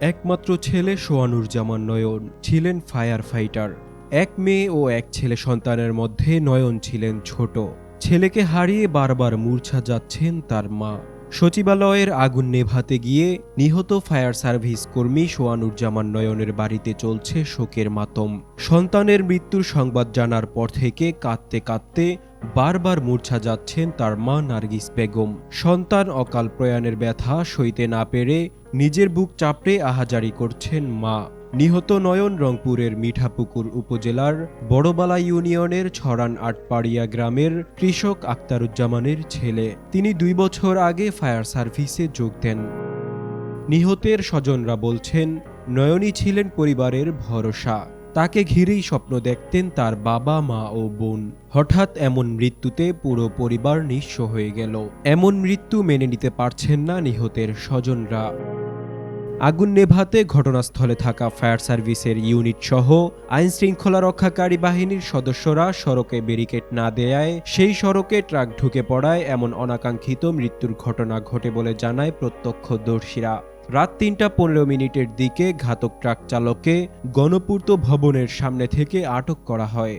একমাত্র ছেলে সোয়ানুরজামান নয়ন ছিলেন ফায়ার ফাইটার। এক মেয়ে ও এক ছেলে সন্তানের মধ্যে নয়ন ছিলেন ছোট। ছেলেকে হারিয়ে বারবার মূর্ছা যাচ্ছেন তার মা। সচিবালয়ের আগুন নেভাতে গিয়ে নিহত ফায়ার সার্ভিস কর্মী সোয়ানুরজামান নয়নের বাড়িতে চলছে শোকের মাতম। সন্তানের মৃত্যুর সংবাদ জানার পর থেকে কাঁদতে কাঁদতে বারবার মূর্ছা যাচ্ছেন তার মা নার্গিস বেগম। সন্তান অকাল প্রয়াণের ব্যথা সইতে না পেরে নিজের বুক চাপড়ে আহাজারি করছেন মা। নিহত নয়ন রংপুরের মিঠাপুকুর উপজেলার বড়বালা ইউনিয়নের ছড়ান আটপাড়িয়া গ্রামের কৃষক আক্তারুজ্জামানের ছেলে। তিনি দুই বছর আগে ফায়ার সার্ভিসে যোগ দেন। নিহতের স্বজনরা বলছেন নয়নী ছিলেন পরিবারের ভরসা। তাকে ঘিরেই স্বপ্ন দেখতেন তার বাবা, মা ও বোন। হঠাৎ এমন মৃত্যুতে পুরো পরিবার নিঃস্ব হয়ে গেল। এমন মৃত্যু মেনে নিতে পারছেন না নিহতের স্বজনরা। আগুন নেভাতে ঘটনাস্থলে থাকা ফায়ার সার্ভিসের ইউনিট সহ আইন শৃঙ্খলা রক্ষাকারী বাহিনীর সদস্যরা সড়কে ব্যারিকেড না দেয়ায় সেই সড়কে ট্রাক ঢুকে পড়ায় এমন অনাকাঙ্ক্ষিত মৃত্যুর ঘটনা ঘটে বলে জানায় প্রত্যক্ষদর্শীরা। রাত তিনটা পনেরো মিনিটের দিকে ঘাতক ট্রাক চালককে গণপূর্ত ভবনের সামনে থেকে আটক করা হয়।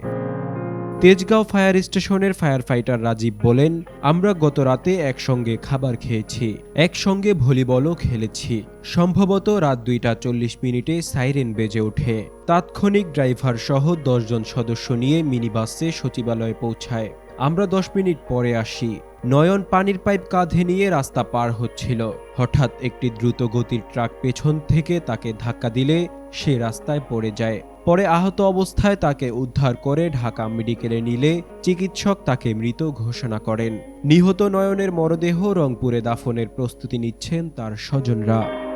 তেজগাঁও ফায়ার স্টেশনের ফায়ার ফাইটার রাজীব বলেন, আমরা গত রাতে একসঙ্গে খাবার খেয়েছি, একসঙ্গে ভলিবলও খেলেছি। সম্ভবত রাত দুইটা চল্লিশ মিনিটে সাইরেন বেজে ওঠে। তাৎক্ষণিক ড্রাইভার সহ দশজন সদস্য নিয়ে মিনিবাসে সচিবালয়ে পৌঁছায়। আমরা দশ মিনিট পরে আসি। নয়ন পানির পাইপ কাঁধে নিয়ে রাস্তা পার হচ্ছিল। হঠাৎ একটি দ্রুত গতির ট্রাক পেছন থেকে তাকে ধাক্কা দিলে সে রাস্তায় পড়ে যায়। পরে আহত অবস্থায় তাকে উদ্ধার করে ঢাকা মেডিকেলে নিলে চিকিৎসক তাকে মৃত ঘোষণা করেন। নিহত নয়নের মরদেহ রংপুরে দাফনের প্রস্তুতি নিচ্ছেন তার স্বজনরা।